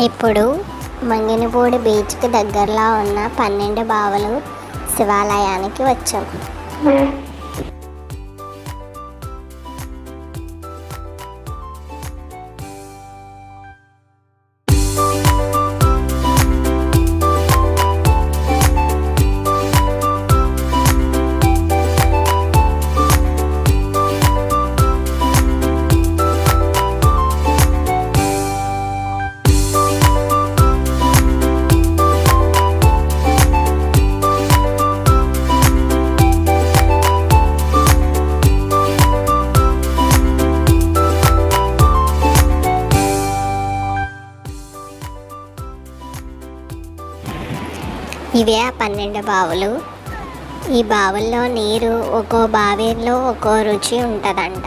ఇప్పుడు మంగినపూడి బీచ్కి దగ్గరలో ఉన్న పన్నెండు బావులు శివాలయానికి వచ్చాం. ఇవే ఆ పన్నెండు బావులు. ఈ బావుల్లో నీరు ఒక్కో బావిలో ఒక్కో రుచి ఉంటుందంట.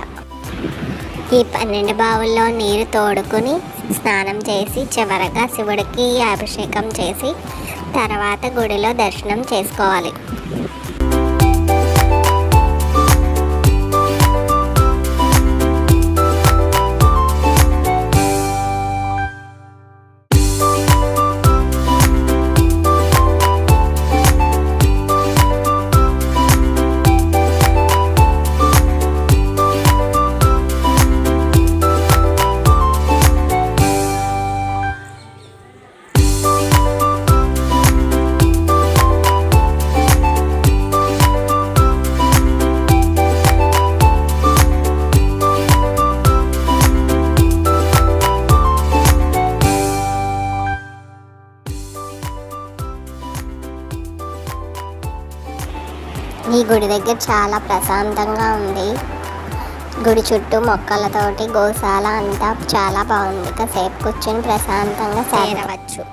ఈ పన్నెండు బావుల్లో నీరు తోడుకుని స్నానం చేసి చివరగా శివుడికి అభిషేకం చేసి తర్వాత గుడిలో దర్శనం చేసుకోవాలి. ఈ గుడి దగ్గర చాలా ప్రశాంతంగా ఉంది. గుడి చుట్టూ మొక్కలతోటి గోశాల అంతా చాలా బాగుంది. కాసేపు కూర్చొని ప్రశాంతంగా చేరవచ్చు